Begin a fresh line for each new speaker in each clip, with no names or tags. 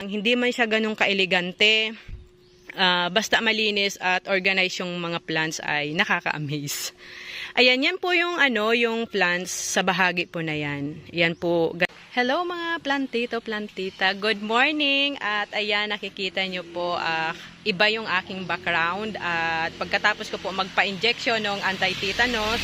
Hindi man siya ganun kaelegante. Ah, basta malinis at organize yung mga plants ay nakaka-amaze. Ayan, yan po yung ano, yung plants sa bahagi po na yan. Yan po. Hello mga plantito, plantita. Good morning. At ayan, nakikita nyo po, ah, iba yung aking background. At pagkatapos ko po magpa-injection ng anti-tetanus,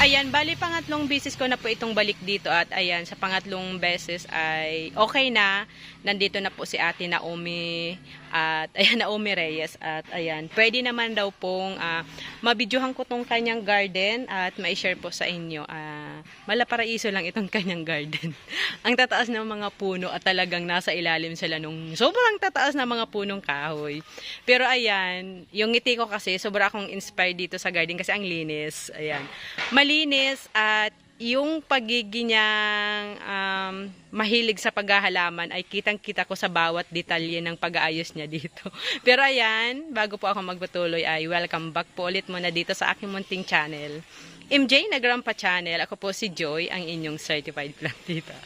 Ayan, bali pangatlong beses ko na po itong balik dito at ayan, sa pangatlong beses ay okay na. Nandito na po si Ate Naomi at ayan, Naomi Reyes at ayan, pwede naman daw pong uh, mabidyohan ko tong kanyang garden at ma-share po sa inyo. Uh, malaparaiso lang itong kanyang garden. Ang tataas ng mga puno at talagang nasa ilalim sila nung sobrang tataas na mga punong kahoy. Pero ayan, yung ngiti ko kasi, sobra akong inspired dito sa garden kasi ang linis. Ayan. Malinis at yung pagiging niyang um, mahilig sa paghahalaman ay kitang-kita ko sa bawat detalye ng pag-aayos niya dito. Pero ayan, bago po ako magpatuloy ay welcome back po ulit muna dito sa aking munting channel. MJ na Grandpa Channel. Ako po si Joy, ang inyong certified plantita.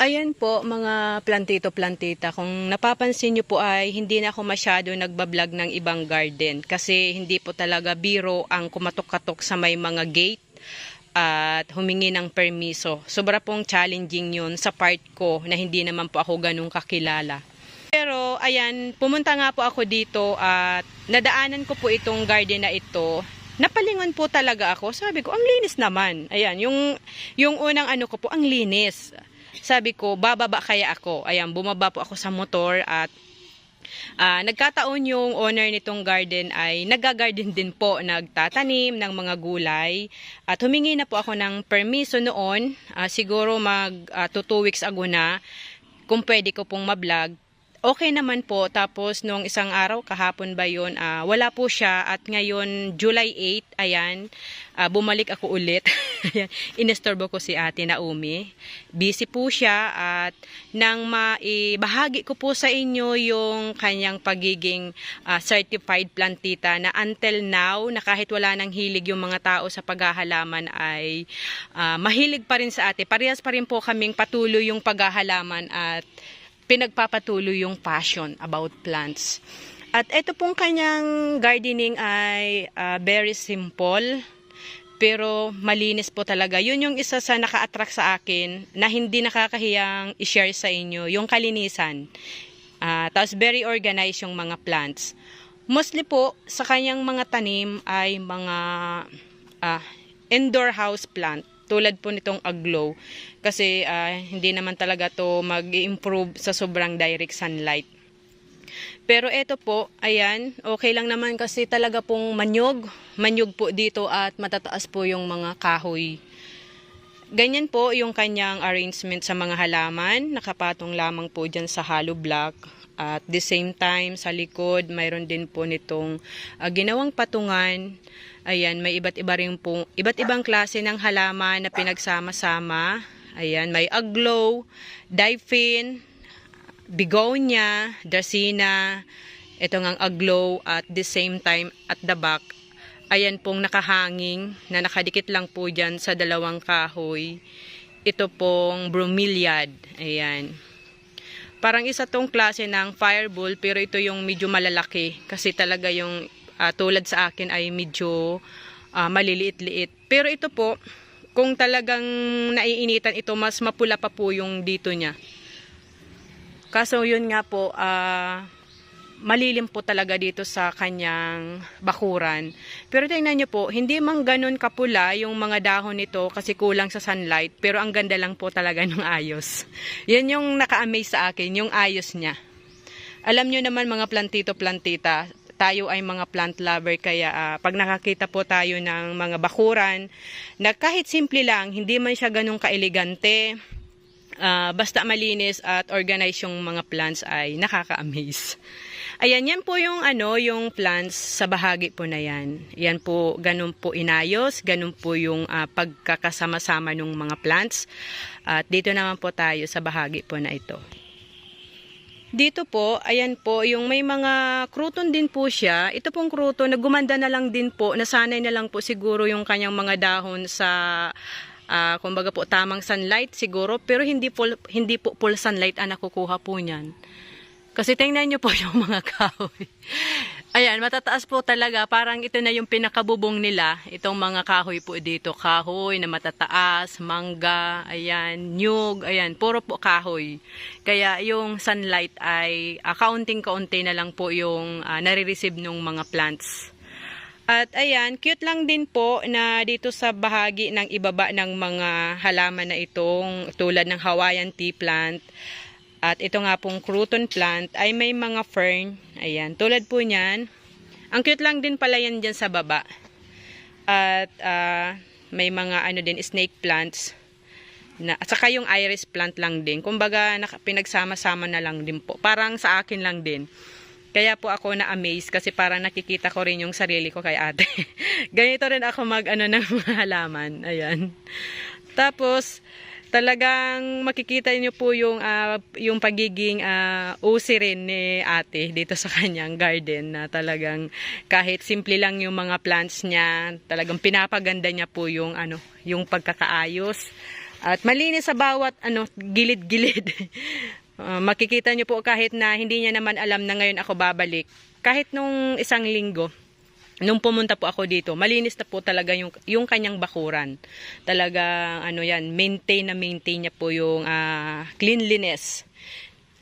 Ayan po mga plantito-plantita. Kung napapansin nyo po ay hindi na ako masyado nagbablog ng ibang garden kasi hindi po talaga biro ang kumatok-katok sa may mga gate at humingi ng permiso. Sobra pong challenging yun sa part ko na hindi naman po ako ganun kakilala. Pero ayan, pumunta nga po ako dito at nadaanan ko po itong garden na ito. Napalingon po talaga ako. Sabi ko, ang linis naman. Ayan, yung, yung unang ano ko po, ang linis. Sabi ko, bababa kaya ako. Ayan, bumaba po ako sa motor at Uh, nagkataon yung owner nitong garden ay nagagarden din po, nagtatanim ng mga gulay. At humingi na po ako ng permiso noon, uh, siguro mag 2 uh, weeks ago na, kung pwede ko pong mablog okay naman po. Tapos, nung isang araw, kahapon ba yun, uh, wala po siya. At ngayon, July 8, ayan, uh, bumalik ako ulit. Inestorbo ko si ate Naomi. Busy po siya at nang maibahagi ko po sa inyo yung kanyang pagiging uh, certified plantita na until now, na kahit wala nang hilig yung mga tao sa paghahalaman ay uh, mahilig pa rin sa ate. Parehas pa rin po kaming patuloy yung paghahalaman at pinagpapatuloy yung passion about plants. At ito pong kanyang gardening ay uh, very simple pero malinis po talaga. Yun yung isa sa naka-attract sa akin na hindi nakakahiyang i-share sa inyo, yung kalinisan. Uh, Tapos very organized yung mga plants. Mostly po sa kanyang mga tanim ay mga uh, indoor house plant tulad po nitong aglow kasi uh, hindi naman talaga to mag-improve sa sobrang direct sunlight. Pero ito po, ayan, okay lang naman kasi talaga pong manyog. Manyog po dito at matataas po yung mga kahoy. Ganyan po yung kanyang arrangement sa mga halaman. Nakapatong lamang po dyan sa hollow block. At the same time, sa likod, mayroon din po nitong uh, ginawang patungan Ayan, may iba't iba rin po, iba't ibang klase ng halaman na pinagsama-sama. Ayan, may aglow, daiphin, begonia, dracena, ito ngang aglow at the same time at the back. Ayan pong nakahanging na nakadikit lang po dyan sa dalawang kahoy. Ito pong bromeliad. Ayan. Parang isa tong klase ng fireball pero ito yung medyo malalaki kasi talaga yung uh, tulad sa akin ay medyo uh, maliliit-liit. Pero ito po, kung talagang naiinitan ito, mas mapula pa po yung dito niya. Kaso yun nga po, uh, malilim po talaga dito sa kanyang bakuran. Pero tingnan nyo po, hindi man ganun kapula yung mga dahon nito kasi kulang sa sunlight. Pero ang ganda lang po talaga ng ayos. Yan yung naka-amaze sa akin, yung ayos niya. Alam nyo naman mga plantito-plantita, tayo ay mga plant lover kaya uh, pag nakakita po tayo ng mga bakuran na kahit simple lang, hindi man siya ganun kaelegante, uh, basta malinis at organize yung mga plants ay nakaka-amaze. Ayan, yan po yung ano, yung plants sa bahagi po na yan. Yan po, ganun po inayos, ganun po yung uh, pagkakasama-sama ng mga plants. At dito naman po tayo sa bahagi po na ito. Dito po, ayan po, yung may mga kruton din po siya. Ito pong kruton, nagumanda na lang din po, nasanay na lang po siguro yung kanyang mga dahon sa Ah, kumbaga po tamang sunlight siguro, pero hindi po hindi po full sunlight ang nakukuha po niyan. Kasi tingnan niyo po yung mga kahoy. Ayan, matataas po talaga. Parang ito na yung pinakabubong nila. Itong mga kahoy po dito. Kahoy na matataas, mangga, ayan, nyug, ayan, puro po kahoy. Kaya yung sunlight ay uh, kaunting-kaunti na lang po yung uh, nare-receive ng mga plants. At ayan, cute lang din po na dito sa bahagi ng ibaba ng mga halaman na itong tulad ng Hawaiian tea plant at ito nga pong crouton plant ay may mga fern. Ayan, tulad po niyan. Ang cute lang din pala yan dyan sa baba. At ah, may mga ano din, snake plants. Na, at saka yung iris plant lang din. Kumbaga, pinagsama-sama na lang din po. Parang sa akin lang din. Kaya po ako na-amaze kasi parang nakikita ko rin yung sarili ko kay ate. Ganito rin ako mag ano ng halaman. Ayan. Tapos, talagang makikita niyo po yung ah, yung pagiging uh, usi rin ni ate dito sa kanyang garden na talagang kahit simple lang yung mga plants niya, talagang pinapaganda niya po yung ano, yung pagkakaayos. At malinis sa bawat ano, gilid-gilid. Ah, makikita niyo po kahit na hindi niya naman alam na ngayon ako babalik. Kahit nung isang linggo, nung pumunta po ako dito, malinis na po talaga yung, yung kanyang bakuran. Talaga, ano yan, maintain na maintain niya po yung ah, cleanliness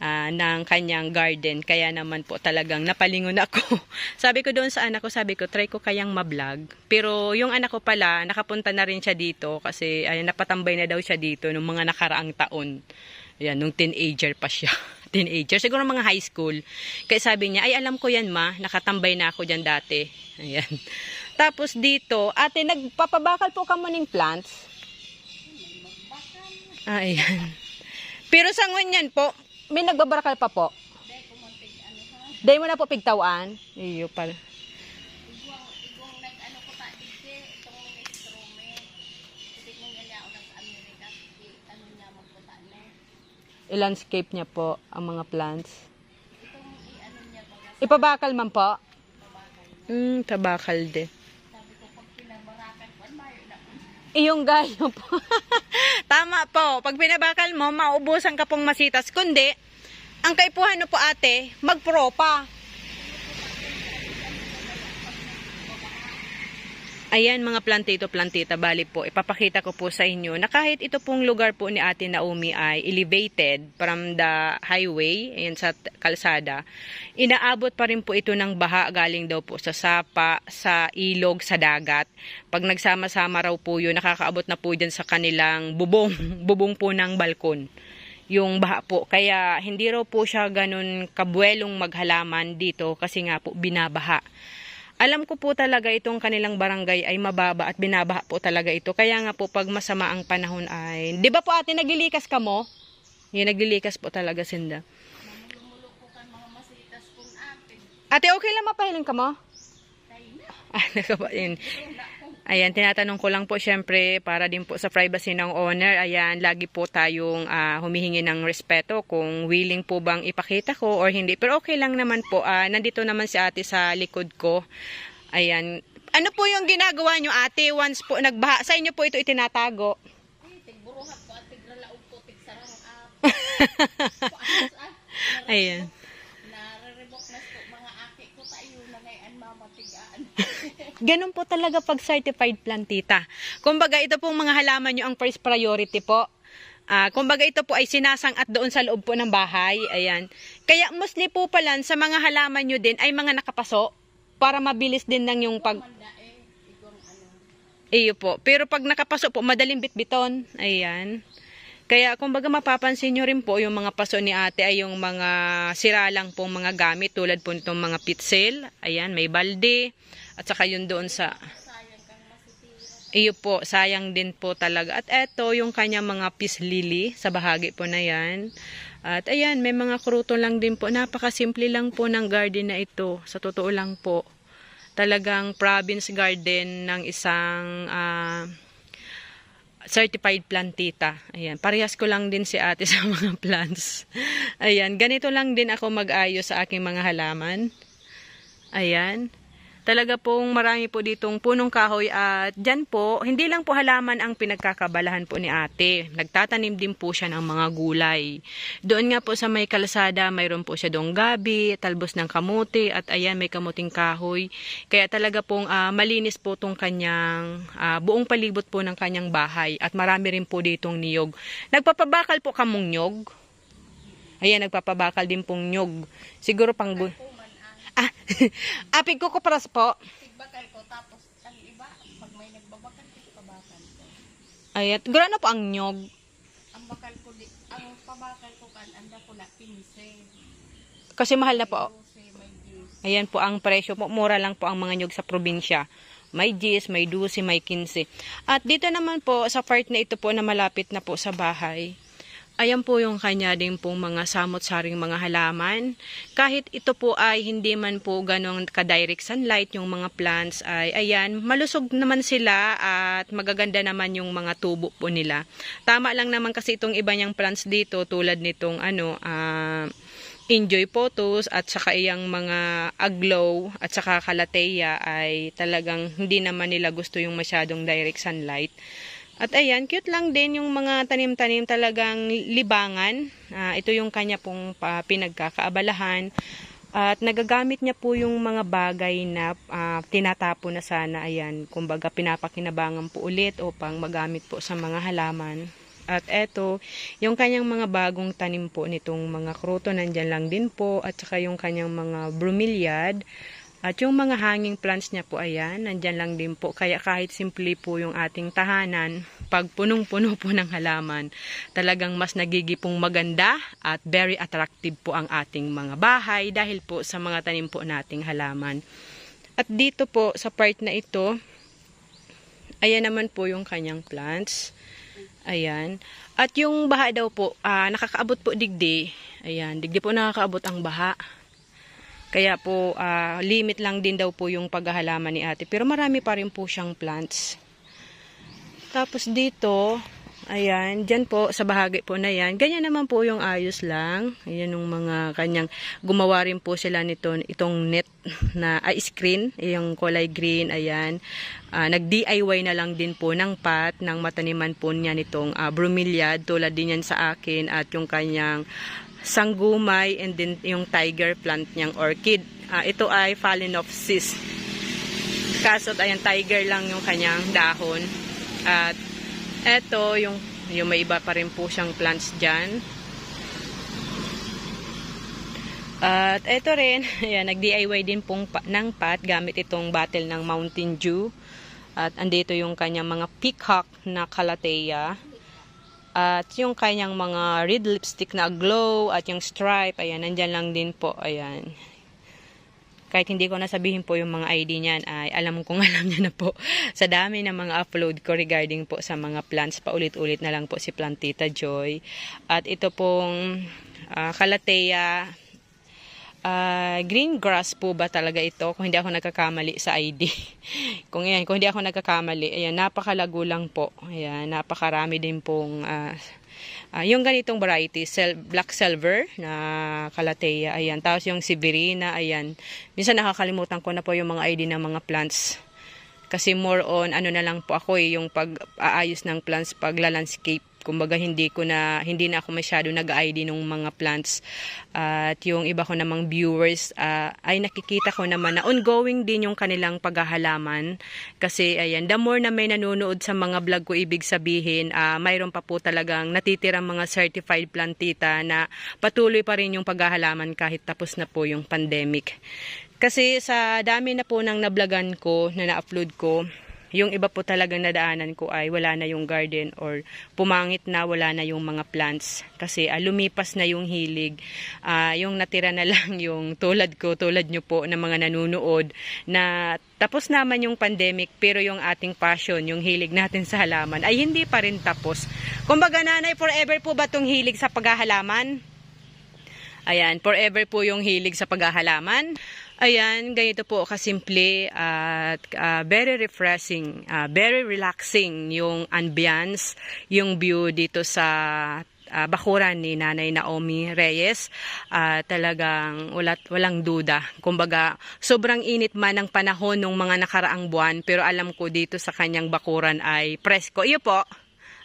ah, ng kanyang garden. Kaya naman po talagang napalingon ako. sabi ko doon sa anak ko, sabi ko, try ko kayang mablog. Pero yung anak ko pala, nakapunta na rin siya dito kasi ay, napatambay na daw siya dito nung mga nakaraang taon. Yan, nung teenager pa siya. teenager, siguro mga high school. Kaya sabi niya, ay alam ko yan ma, nakatambay na ako dyan dati. Ayan. Tapos dito, ate, nagpapabakal po ka mo ng plants? Ayan. Pero sa ngunyan po, may nagbabarakal pa po? Day mo na po pigtawan? Iyo pala. I-landscape niya po ang mga plants. Ipabakal man po? Hmm, tabakal de. Iyong gayo po. Tama po. Pag binabakal mo, maubusan ka pong masitas. Kundi, ang kaipuhan no po ate, magpropa. Ayan mga plantito plantita, bali po, ipapakita ko po sa inyo na kahit ito pong lugar po ni Ate Naomi ay elevated from the highway, ayan sa kalsada, inaabot pa rin po ito ng baha galing daw po sa sapa, sa ilog, sa dagat. Pag nagsama-sama raw po yun, nakakaabot na po dyan sa kanilang bubong, bubong po ng balkon yung baha po. Kaya hindi raw po siya ganun kabuelong maghalaman dito kasi nga po binabaha. Alam ko po talaga itong kanilang barangay ay mababa at binabaha po talaga ito. Kaya nga po pag masama ang panahon ay... Di ba po ate naglilikas ka mo? Yung naglilikas po talaga sinda. Ate okay lang mapahiling ka mo? Ah, nakapain. Ayan, tinatanong ko lang po syempre para din po sa privacy ng owner. Ayan, lagi po tayong ah, humihingi ng respeto kung willing po bang ipakita ko or hindi. Pero okay lang naman po. Ah, nandito naman si ate sa likod ko. Ayan. Ano po yung ginagawa nyo ate once po nagbaha? Sa inyo po ito itinatago. Ayan. Ganun po talaga pag certified plantita. Kumbaga ito pong mga halaman nyo ang first priority po. Ah, kumbaga ito po ay sinasangat doon sa loob po ng bahay. Ayan. Kaya mostly po pala sa mga halaman nyo din ay mga nakapaso para mabilis din ng yung pag... Iyo po. Pero pag nakapaso po, madaling bitbiton. Ayan. Kaya kumbaga mapapansin nyo rin po yung mga paso ni ate ay yung mga sira lang pong mga gamit tulad po nitong mga pitsil. Ayan, may balde. At saka yun doon sa... Iyo po, sayang din po talaga. At eto, yung kanya mga peace lily sa bahagi po na yan. At ayan, may mga kruto lang din po. Napakasimple lang po ng garden na ito. Sa totoo lang po. Talagang province garden ng isang... ah, certified plantita. Ayan, parehas ko lang din si ate sa mga plants. Ayan, ganito lang din ako mag-ayos sa aking mga halaman. Ayan. Talaga pong marami po ditong punong kahoy at dyan po, hindi lang po halaman ang pinagkakabalahan po ni ate. Nagtatanim din po siya ng mga gulay. Doon nga po sa may kalsada, mayroon po siya doong gabi, talbos ng kamuti at ayan may kamuting kahoy. Kaya talaga pong ah, malinis po tong kanyang ah, buong palibot po ng kanyang bahay at marami rin po ditong niyog. Nagpapabakal po kamong nyog. Ayan, nagpapabakal din pong nyog. Siguro pang... Ah, apig ko ko paras po.
Bakal ko tapos ang iba pag may nagbabakal ko pabakal ko.
Ayan, gura na po ang nyog.
Ang bakal ko di ang pabakal ko kan anda ko na 15.
Kasi mahal na po.
12 may juice.
Ayan po ang presyo po. Mura lang po ang mga nyog sa probinsya. May 10, may 12, may 15. At dito naman po, sa part na ito po na malapit na po sa bahay, ayan po yung kanya din pong mga samot-saring mga halaman. Kahit ito po ay hindi man po ganong ka-direct sunlight, yung mga plants ay ayan, malusog naman sila at magaganda naman yung mga tubo po nila. Tama lang naman kasi itong iba niyang plants dito tulad nitong ano, ah, enjoy photos at saka iyang mga aglow at saka kalateya ay talagang hindi naman nila gusto yung masyadong direct sunlight. At ayan, cute lang din yung mga tanim-tanim talagang libangan. Ah, ito yung kanya pong pa, pinagkakaabalahan. At nagagamit niya po yung mga bagay na ah, tinatapo na sana. Ayan, kumbaga pinapakinabangan po ulit upang magamit po sa mga halaman. At eto, yung kanyang mga bagong tanim po nitong mga kruto, nandyan lang din po. At saka yung kanyang mga bromeliad. At yung mga hanging plants niya po, ayan, nandyan lang din po. Kaya kahit simple po yung ating tahanan, pag punong-puno po ng halaman, talagang mas nagigipong maganda at very attractive po ang ating mga bahay dahil po sa mga tanim po nating halaman. At dito po, sa part na ito, ayan naman po yung kanyang plants. Ayan. At yung baha daw po, ah, nakakaabot po digdi. Ayan, digdi po nakakaabot ang baha. Kaya po, ah, limit lang din daw po yung paghahalaman ni ate. Pero marami pa rin po siyang plants. Tapos dito, ayan, dyan po, sa bahagi po na yan, ganyan naman po yung ayos lang. Ayan yung mga kanyang, gumawa rin po sila nito, itong net na, ay screen, yung kulay green, ayan. Ah, Nag-DIY na lang din po ng pat, ng mataniman po niya nitong ah, bromeliad, tulad din yan sa akin, at yung kanyang sanggumay, and then yung tiger plant niyang orchid. Ah, ito ay phalaenopsis. Kaso ayan, tiger lang yung kanyang dahon. At eto, yung, yung may iba pa rin po siyang plants dyan. At eto rin, ayan, nag-DIY din pong pa, ng pat gamit itong bottle ng Mountain Dew. At andito yung kanyang mga peacock na kalateya. At yung kanyang mga red lipstick na glow at yung stripe, ayan, nandyan lang din po, ayan. Kahit hindi ko nasabihin po yung mga ID niyan, ay alam kong alam niya na po. Sa dami ng mga upload ko regarding po sa mga plants, paulit-ulit na lang po si Plantita Joy. At ito pong ah, kalateya, Ah, green grass po ba talaga ito? Kung hindi ako nagkakamali sa ID. kung yan, kung hindi ako nagkakamali, ayan, napakalago lang po. Ayan, napakarami din pong ah, ah, yung ganitong variety, sel- black silver na kalateya, ayan. Tapos yung Sibirina, ayan. Minsan nakakalimutan ko na po yung mga ID ng mga plants. Kasi more on ano na lang po ako eh, yung pag-aayos ng plants, pagla-landscape. Kumbaga hindi ko na hindi na ako masyado nag-ID ng mga plants. At yung iba ko namang viewers ah, ay nakikita ko naman na ongoing din yung kanilang paghahalaman. Kasi ayan, the more na may nanonood sa mga vlog ko ibig sabihin, ah, mayroon pa po talagang natitirang mga certified plantita na patuloy pa rin yung paghahalaman kahit tapos na po yung pandemic. Kasi sa dami na po ng nablagan ko, na na-upload ko, yung iba po talagang nadaanan ko ay wala na yung garden or pumangit na wala na yung mga plants. Kasi ah, lumipas na yung hilig. Ah, yung natira na lang yung tulad ko, tulad nyo po na mga nanunood na tapos naman yung pandemic pero yung ating passion, yung hilig natin sa halaman ay hindi pa rin tapos. Kumbaga nanay, forever po ba tong hilig sa paghahalaman? Ayan, forever po yung hilig sa paghahalaman. Ayan, ganito po kasimple at ah, very refreshing, ah, very relaxing yung ambience, yung view dito sa ah, bakuran ni Nanay Naomi Reyes. Ah, talagang walat, walang duda. Kumbaga, sobrang init man ng panahon ng mga nakaraang buwan, pero alam ko dito sa kanyang bakuran ay presko. Iyo po.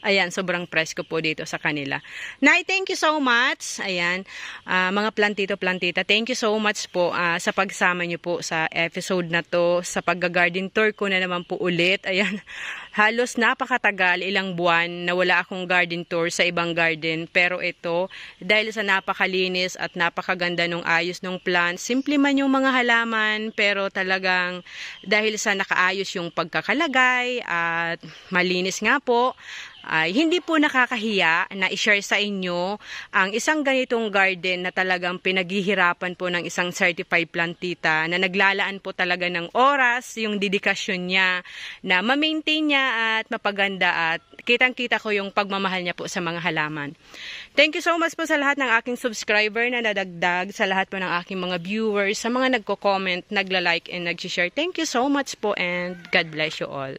Ayan, sobrang presko po dito sa kanila. Nay, thank you so much. Ayan, ah, mga plantito, plantita, thank you so much po ah, sa pagsama niyo po sa episode na to, sa pag-garden tour ko na naman po ulit. Ayan, halos napakatagal, ilang buwan na wala akong garden tour sa ibang garden. Pero ito, dahil sa napakalinis at napakaganda ng ayos ng plants, simple man yung mga halaman, pero talagang dahil sa nakaayos yung pagkakalagay at malinis nga po, ay hindi po nakakahiya na i-share sa inyo ang isang ganitong garden na talagang pinaghihirapan po ng isang certified plantita na naglalaan po talaga ng oras, yung dedikasyon niya na ma-maintain at mapaganda at kitang-kita ko yung pagmamahal niya po sa mga halaman. Thank you so much po sa lahat ng aking subscriber na nadagdag, sa lahat po ng aking mga viewers, sa mga nagko-comment, nagla-like and nag-share. Thank you so much po and God bless you all.